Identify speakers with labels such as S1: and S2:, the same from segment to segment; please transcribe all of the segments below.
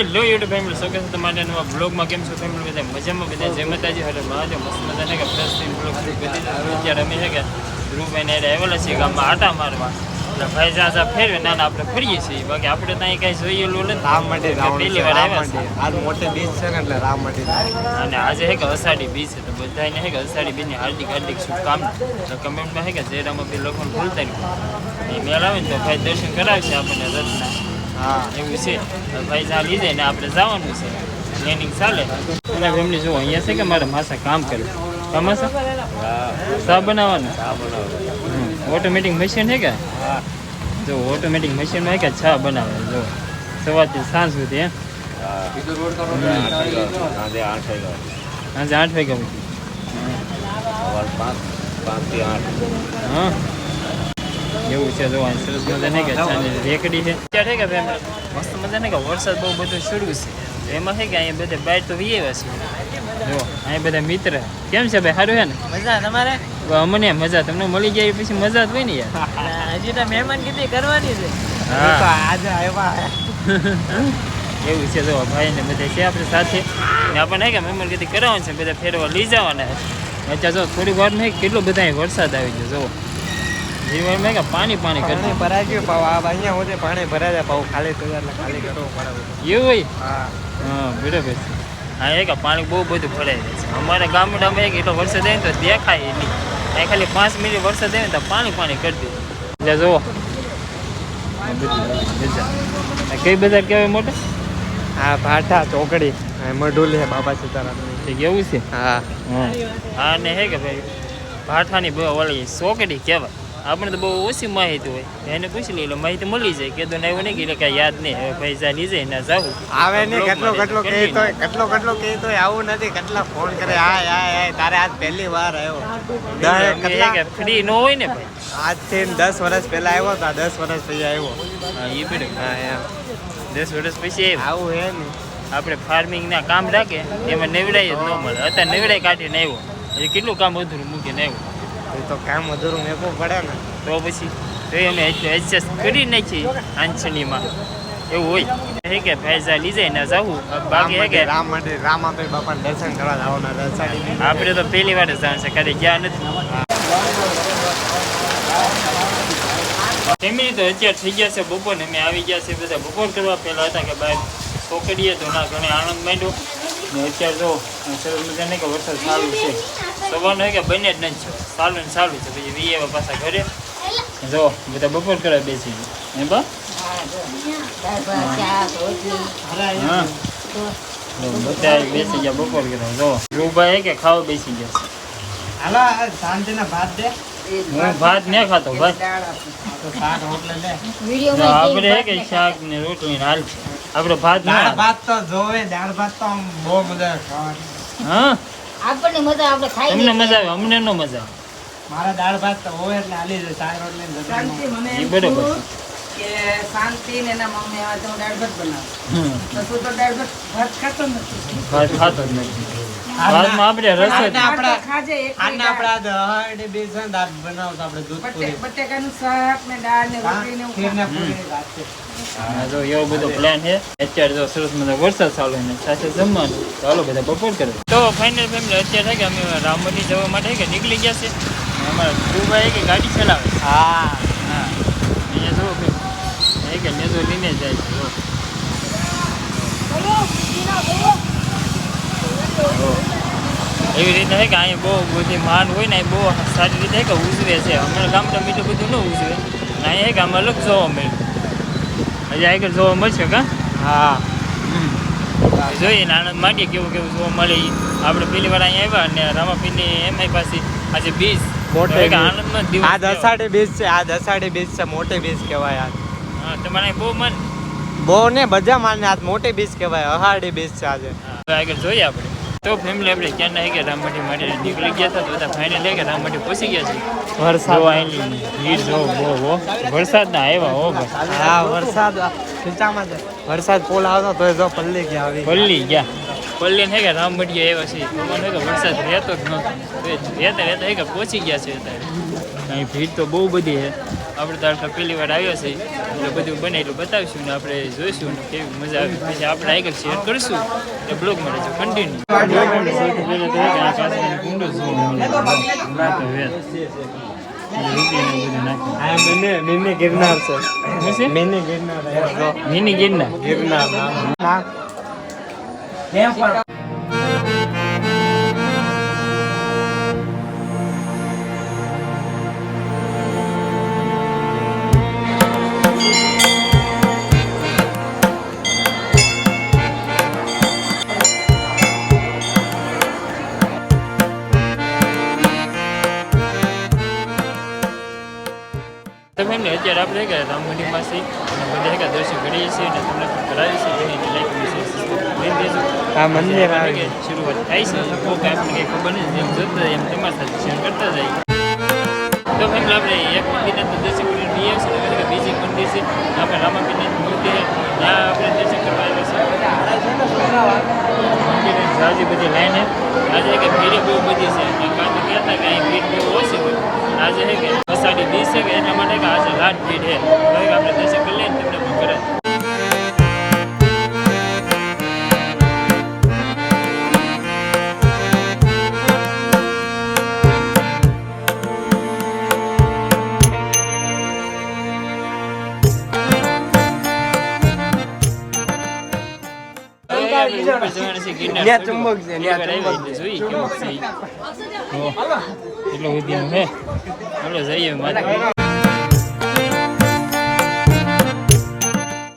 S1: Hello YouTube family શું કહેશો તમારે નવા બ્લોગમાં કેમ છો ફેમિલી બધા મજામાં બધા જય માતાજી. હરે મહાદેવ. મસ્ત મજાને કે ફ્રેશ થઈને બ્લોગ શરૂ બધી અત્યારે અમે છે કે ધ્રુવભાઈ ને આવેલા છીએ ગામમાં આટા મારવા એટલે ભાઈ જ્યાં જ્યાં ફેરવે ના આપણે ફરીએ છીએ. બાકી આપણે ત્યાં કાંઈ જોયેલું નથી.
S2: રામ માટે
S1: પહેલી
S2: છે
S1: વાર આવ્યા
S2: આજ મોટે બીચ છે એટલે રામ માટે
S1: અને આજે હે કે અષાઢી બીજ છે. તો બધાને હે કે અષાઢી બીજની હાર્દિક હાર્દિક શુભકામના. તો કમેન્ટમાં હે કે જયરામ અભી લોકોને ભૂલતા નહીં. એ મેળ આવે ને તો ભાઈ દર્શન કરાવશે આપણને રથના.
S2: હા
S1: એવું છે. ભાઈ જ્યાં લીધે ને આપણે જવાનું છે. પ્લેનિંગ ચાલે. અને ફેમિલી જુઓ અહીંયા છે કે મારે માસા કામ કરે? કામાસા સા બનાવવાનું? ઓટોમેટિક મશીન છે કે? જો ઓટોમેટિક મશીનમાં છે કે ચા બનાવે જો. સવારથી સાંજ સુધી એમ.
S2: સાંજે આઠ વાગ્યા
S1: સાંજે આઠ વાગ્યા સુધી.
S2: પાંચ પાંચથી આઠ.
S1: હા. એવું છે જોવાનું. સરસ મજાને કે રેકડી છે. ત્યાં છે કે ભાઈ મસ્ત મજાને કે વરસાદ બહુ બધું શરૂ છે. એમાં છે કે અહીંયા બધા બાઈટ તો વી આવ્યા છે જો અહીંયા બધા મિત્ર. કેમ છે ભાઈ? સારું છે ને?
S3: મજા તમારે?
S1: અમને મજા. તમને મળી જાય પછી મજા જ હોય ને યાર.
S3: હજી તો મહેમાન કીધી કરવાની છે.
S1: હા.
S2: આજે આવ્યા
S1: એવું છે જો ભાઈ ને બધા છે આપણે સાથે. ને આપણને કે મહેમાન કીધી કરાવવાનું છે બધા ફેરવા લઈ જવાના અત્યારે જો થોડી વારમાં કેટલો બધા વરસાદ આવી ગયો જો જીવનમાં કે પાણી પાણી કરી
S2: ભરાઈ ગયું પાવ આ અહીંયા હોતે પાણી ભરાઈ જાય પાવ ખાલી તો એટલે ખાલી કરો પડે
S1: એવું હોય?
S2: હા.
S1: હા બરાબર છે હા એ કે પાણી બહુ બધું ભરાઈ જાય છે. અમારા ગામડામાં એક એટલો વરસાદ આવે ને તો દેખાય નહીં. અહીં ખાલી પાંચ મિનિટ વરસાદ આવે ને તો પાણી પાણી કરી દે. એટલે જુઓ. બધું. કઈ બજાર કહેવાય મોટે?
S2: હા ભાઠા ચોકડી. હા મઢુલી છે બાબા સીતારામ
S1: કેવું છે?
S2: હા.
S1: હા. હા ને હે કે ભાઈ ભાઠાની ઓલી સોકડી કહેવાય. આપણે તો બહુ ઓછી માહિતી હોય. એને પૂછી લઈ લો માહિતી મળી જાય. કે તો એવું નહીં કે કઈ યાદ નહીં હવે પૈસા લીધે ના જાવું.
S2: આવે નહીં કેટલો કેટલો કહે તો કેટલો કેટલો કહે તો આવું નથી. કેટલા ફોન કરે હા હા તારે આજ પહેલી વાર આવ્યો.
S1: ફ્રી નો હોય ને ભાઈ.
S2: આજથી દસ વર્ષ પહેલા આવ્યો તો દસ વર્ષ પછી આવ્યો.
S1: હા એ પણ
S2: હા એમ.
S1: દસ વર્ષ પછી આવ્યો.
S2: આવું હે ને.
S1: આપણે ફાર્મિંગ ના કામ રાખે એમાં નવડાઈ જ ન મળે. અત્યારે નવડાઈ કાઢીને આવ્યો. એ કેટલું કામ અધૂરું મૂકીને આવ્યો?
S2: એ તો કામ અધૂરું મેકવું પડે ને.
S1: તો પછી તો અમે એડજસ્ટ કરી નાખી આંચણીમાં. એવું હોય. હે કે ફૈઝા લઈ જાય ને જાવું. બાકી હે કે
S2: રામ મંદિર રામાપીર બાપાને દર્શન કરવા જવાના દર્શન
S1: આપણે તો પહેલી વાર જ છે કદી ગયા નથી. ફેમિલી તો અત્યારે થઈ ગયા છે બપોર ને અમે આવી ગયા છે બધા બપોર કરવા પેલા હતા કે બહાર છોકરીએ તો ના ઘણે આનંદ માંડ્યો. ને અત્યારે જો સરસ મજાને કે વરસાદ સારું છે. સવારનો કે બને જ નથી સારું ને સારું છે. પછી વીએ પાછા ઘરે. જો બધા બપોર કરે બેસી હે. બા બધા બેસી ગયા બપોર કરવા. જો રૂભાઈ કે ખાવા બેસી ગયા
S2: હાલો શાંતિના ભાત દે.
S1: હું ભાત ને ખાતો ભાઈ આપણે હે કે શાક ને રોટલી ને હાલ આપણે ભાત ના
S2: ભાત તો જોવે દાળ ભાત તો બહુ મજા ખાવાની.
S1: હા?
S4: આપણને મજા આપણે ખાઈ
S1: તમને મજા આવે અમને નો મજા
S2: મારા દાળ ભાત તો હોય એટલે હાલી જાય શાક રોટલી ને
S4: શાંતિ મને
S1: બરોબર
S4: કે શાંતિ ને એના મમ્મી આવે તો દાળ ભાત બનાવે.
S1: હમ.
S4: તો તું તો દાળ ભાત ભાત ખાતો નથી.
S1: ભાત ખાતો જ નથી.
S2: આજના-
S1: આપણે રસ જ
S2: આજના આપણા-
S4: ભાત તો ખાજે
S2: આના આપણે આજ હરડી બીજ દાળ બનાવતા આપણે દૂધ પૂરી.
S4: બટેકાનું શાક ને દાળ ને
S2: હા,
S4: રોટલી ને
S2: ખીર ને પૂરી રાત. છે.
S1: હા, જો એવો બધો પ્લાન છે. અત્યારે જો સરસ મજા વરસાદ ચાલુ છે ને સાથે જમવાનું. ચાલો બધા બપોર કરે. તો ફાઇનલ ફેમિલી અત્યારે કે અમે રામવતી જવા માટે કે નીકળી ગયા છે? અમારા ગુરુભાઈ કે ગાડી ચલાવે
S2: હા.
S1: હા. અહીંયા કે એ કે નેજો લઈને જાય છે. એવી રીતે છે કે અહીંયા બહુ બધી માન હોય ને બહુ સારી રીતે કે ઉજવે છે. અમારા તો બીજું બધું ન ઉજવે. ને અહીંયા કે આમાં અલગ જોવા મળ્યું હજી આગળ જોવા મળશે કા?
S2: હા.
S1: જોઈએ ને આનંદ માંડીએ કેવું કેવું જોવા મળે. આપણે પેલી વાર અહીંયા આવ્યા અને રામાપીરની એમઆઈ પાસે આજે બીજ
S2: આ દસાડે બીજ છે આ દસાડે બીજ છે મોટી બીજ કહેવાય આ
S1: હા તમારે બહુ મન.
S2: બહુ ને બધા માને આ મોટી બીજ કહેવાય અહાડી બીજ છે આજે.
S1: આગળ જોઈએ આપણે. તો ફેમિલી આપણે ક્યાં નહીં કે રામવાટી માટે નીકળી ગયા હતા તો બધા ફાઇનલ કે રામવાટી પહોંચી ગયા છે.
S2: વરસાદ.
S1: આવેલી ભીડ જો બહુ બહુ. વરસાદ ના આવ્યા હો ભાઈ
S2: હા વરસાદ ચિંતામાં છે વરસાદ પોલ આવતો તો જો પલ્લી ગયા આવી.
S1: પલ્લી ગયા. પલ્લી હે કે રામ આવ્યા છે મને કે વરસાદ રહેતો જ નહોતો. તો રહેતા રહેતા કે પહોંચી ગયા છે અત્યારે? અહીં ભીડ તો બહુ બધી છે. આપણે તો આટલા પહેલી વાર આવ્યા છે એટલે બધું બને એટલું બતાવીશું ને આપણે જોઈશું ને કેવી મજા આવે. પછી આપણે આગળ શેર કરીશું. એ બ્લોગ મળે છે કન્ટિન્યુ
S2: મિની ગિરનાર છે મિની ગિરનાર
S1: મિની ગિરના
S2: ગિરનાર
S1: તમે એમને અત્યારે આપણે કે રામ મંદિરમાં છીએ અને બધા કે દર્શન કરીએ છીએ અને તમને પણ કરાવીએ છીએ ઘણી લાઈક વિશેષ લઈ દેજો
S2: આ મંદિર
S1: આપણે
S2: આવી
S1: કે શરૂઆત થાય છે તો કે આપણને કંઈ ખબર નથી જેમ જોતા જાય એમ તમારી સાથે શેર કરતા જાય તો ફેમિલી આપણે એક મંદિરના તો દર્શન કરીને જઈએ છીએ અને કે બીજી મંદિર છે આપણે રામાપીરની મૂર્તિ છે ત્યાં આપણે દર્શન કરવા આવ્યા છીએ મંદિરે જાજી બધી લાઈન છે આજે કે ભીડ બહુ બધી છે અને કાં તો કહેતા કે અહીં ભીડ બહુ ઓછી હોય આજે હે કે અષાઢી બીજ છે કે એના માટે કે આજે લાટ ભીડ હે. હવે આપણે દર્શન કરી લઈએ તમને પણ કરે
S2: ન્યા ચુંબક છે, ન્યા ચુંબક છે.
S1: જોઈ કેવું છે. સુધી એટલું બધું હે. હાલો જઈએ માથે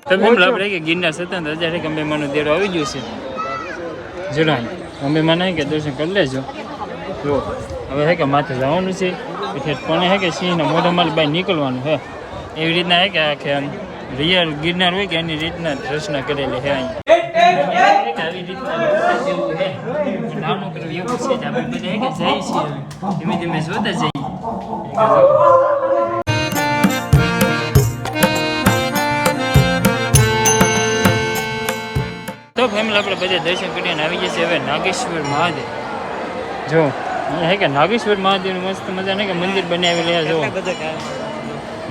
S1: તમે એમ લાભ કે ગિરનાર સતત હજાર એક અંબેમાનો દેરો આવી ગયો છે? જોડાણ અંબે માને કે દર્શન કરી લેજો. જો હવે હે કે માથે જવાનું છે. એટલે પણ હે કે સિંહના મોઢામાં બહાર નીકળવાનું હે? એવી રીતના હે કે આખે આમ રિયલ ગિરનાર હોય કે એની રીતના રચના કરેલી હે અહીં આવી રીતના નાનું પેલું એવું છે જ આપણે બધા હે કે જઈએ છીએ હવે. ધીમે ધીમે જોતા જઈએ તો ફેમિલી આપણે બધા દર્શન કરીને આવી જશે હવે નાગેશ્વર મહાદેવ જો અહીંયા હે કે નાગેશ્વર મહાદેવનું મસ્ત મજા ને કે મંદિર બનાવેલું છે જો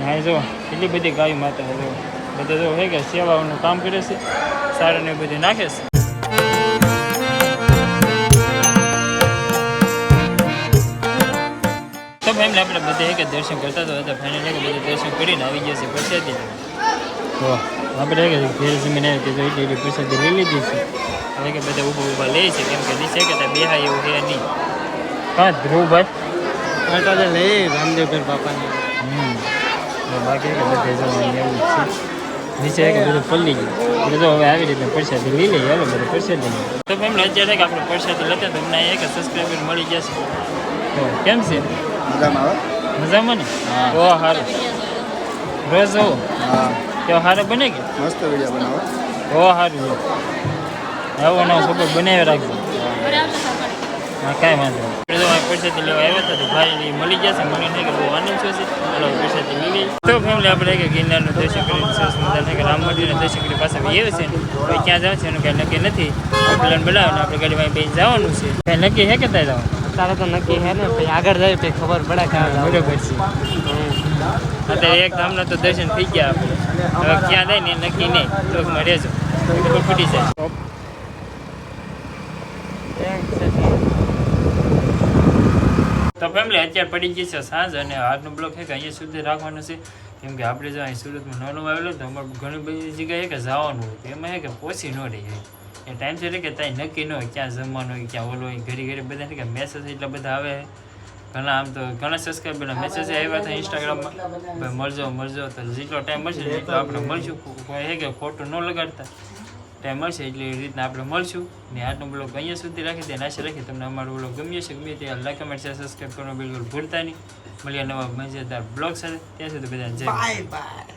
S1: હા જો એટલી બધી ગાય માતા છે જો બધા જો હે કે સેવાઓનું કામ કરે છે સારું ને એવું બધું નાખે છે તો આપણે બધે એક દર્શન કરતા તો હતા ફાઇનલી એક બધે દર્શન કરીને આવી ગયા છે પ્રસાદી તો આપણે કે ઘેર જમીને કે જો એટલી એટલી પ્રસાદી લઈ લીધી છે. હવે કે બધા ઊભા ઊભા લે છે કેમ કે નીચે કે બેહાય એવું છે નહીં. હા ધ્રુવભાઈ
S2: આ તો લે લઈ રામદેવપીર બાપાની.
S1: હમ. બાકી કે બધે જો એવું છે. નીચે એક બધું પલ્લી ગયું. એટલે તો હવે આવી રીતે પ્રસાદી લઈ લઈએ હાલો બધું પ્રસાદી તો અત્યારે આપણે પ્રસાદી લેતા તો અમને એક સબસ્ક્રાઈબર મળી જશે. તો કેમ છે?
S2: મજામાં આવે
S1: મજામાં ને?
S2: હા.
S1: ઓ સારું રોજ જોવો?
S2: હા.
S1: કેવો હારો બને કે?
S2: મસ્ત વીડિયો બનાવો.
S1: ઓ સારું આવો નવો સપોર્ટ બનાવી રાખજો. હા કાંઈ વાંધો પ્રસાદી લેવા આવ્યા હતા તો ભાઈ મળી જશે મળીને કે બહુ આનંદ થયો છે. ચાલો પ્રસાદી મળી તો ફેમિલી આપણે કે ગિરનારનું દર્શન કરીને સરસ મજાના કે રામ મંદિરનું દર્શન કરી પાછા આવીએ છે ને. ક્યાં જવાનું છે એનું કાંઈ નક્કી નથી. પ્લાન બનાવીને આપણે ગાડીમાં બેસી જવાનું છે. કાંઈ નક્કી હે કે ત્યાં જવાનું?
S3: તારે તો નક્કી હે ને પછી આગળ જાય પછી ખબર પડે કે
S1: બરોબર છે. અત્યારે એક ધામના તો દર્શન થઈ ગયા આપણે. હવે ક્યાં જાય ને નક્કી નહીં. ચોકમાં રહેજો. ખબર પડી જાય. તો ફેમિલી અત્યારે પડી ગઈ છે સાંજ અને આજનો બ્લોક છે કે અહીંયા સુધી રાખવાનો છે. કેમ કે આપણે જો અહીં સુરતમાં નાનું આવેલું તો અમારે ઘણી બધી જગ્યાએ કે જવાનું હોય. તો એમાં છે કે પહોંચી ન રહીએ એ ટાઈમ છે કે ત્યાં નક્કી ન હોય ક્યાં જમવાનું હોય ક્યાં ઓલો હોય ઘરે ઘડી બધા કે મેસેજ એટલા બધા આવે. ઘણા આમ તો ઘણા સબસ્ક્રાઈબરના મેસેજ આવ્યા હતા ઇન્સ્ટાગ્રામમાં ભાઈ મળજો મળજો. તો જેટલો ટાઈમ મળશે એટલો આપણે મળશું. કોઈ હે કે ખોટું ન લગાડતા. ટાઈમ મળશે એટલે એ રીતના આપણે મળશું. ને આજનો બ્લોગ અહીંયા સુધી રાખી દે. નાશે રાખી તમને અમારો બ્લોગ ગમ્યો છે ગમે તે લાઈક કમેન્ટ શેર સબસ્ક્રાઈબ કરવાનું બિલકુલ ભૂલતા નહીં. મળીએ નવા મજેદાર બ્લોગ સાથે. ત્યાં સુધી બધા જય
S4: બાય બાય